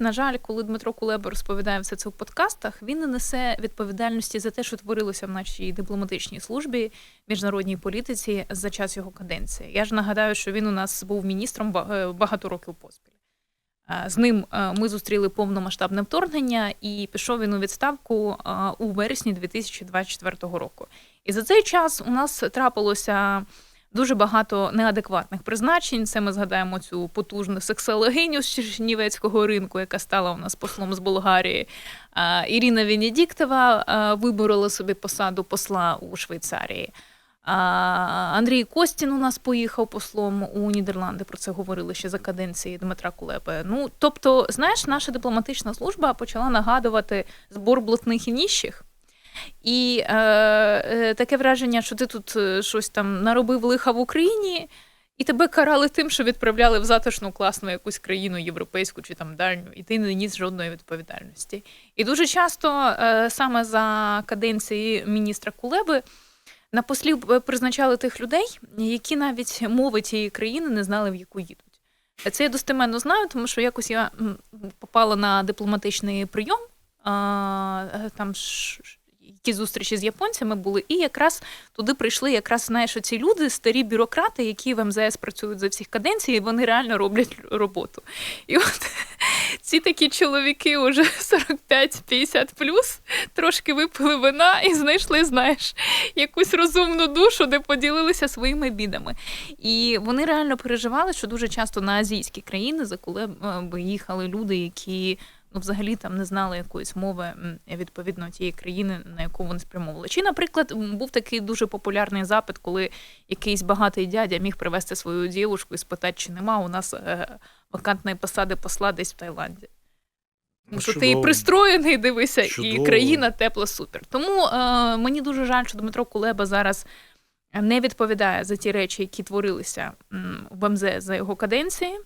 На жаль, коли Дмитро Кулеба розповідає все це в подкастах, він не несе відповідальності за те, що творилося в нашій дипломатичній службі, міжнародній політиці за час його каденції. Я ж нагадаю, що він у нас був міністром е, багато років поспіль. З ним е, ми зустріли повномасштабне вторгнення, і пішов він у відставку у вересні 2024 року. І за цей час у нас трапилося дуже багато неадекватних призначень. Це ми згадаємо цю потужну сексологиню з Чернівецького ринку, яка стала у нас послом з Болгарії. Ірина Венедіктова виборола собі посаду посла у Швейцарії. Андрій Костін у нас поїхав послом у Нідерланди. Про це говорили ще за каденції Дмитра Кулеби. Ну тобто, знаєш, наша дипломатична служба почала нагадувати збор блатних і ніщих. І е, е, таке враження, що ти тут е, щось там наробив лиха в Україні, і тебе карали тим, що відправляли в затишну класну якусь країну європейську чи там дальню, і ти не ніс жодної відповідальності. І дуже часто е, саме за каденції міністра Кулеби на послів е, призначали тих людей, які навіть мови тієї країни не знали, в яку їдуть. Це я достеменно знаю, тому що якось я попала на дипломатичний прийом. А, е, там якісь зустрічі з японцями були, і якраз туди прийшли якраз знаєш ці люди, старі бюрократи, які в МЗС працюють за всіх каденцій, і вони реально роблять роботу. І от ці такі чоловіки уже 45-50 плюс трошки випили вина і знайшли, знаєш, якусь розумну душу, де поділилися своїми бідами. І вони реально переживали, що дуже часто на азійські країни, за коли б їхали люди, які ну, взагалі там не знали якоїсь мови відповідно тієї країни, на яку вони спрямовували. Чи, наприклад, був такий дуже популярний запит, коли якийсь багатий дядя міг привезти свою дівушку і спитати, чи нема у нас е, вакантної посади посла десь в Таїланді. Тому що ти і пристроєний, дивися, і країна тепла супер. Тому е, мені дуже жаль, що Дмитро Кулеба зараз не відповідає за ті речі, які творилися в МЗС за його каденції.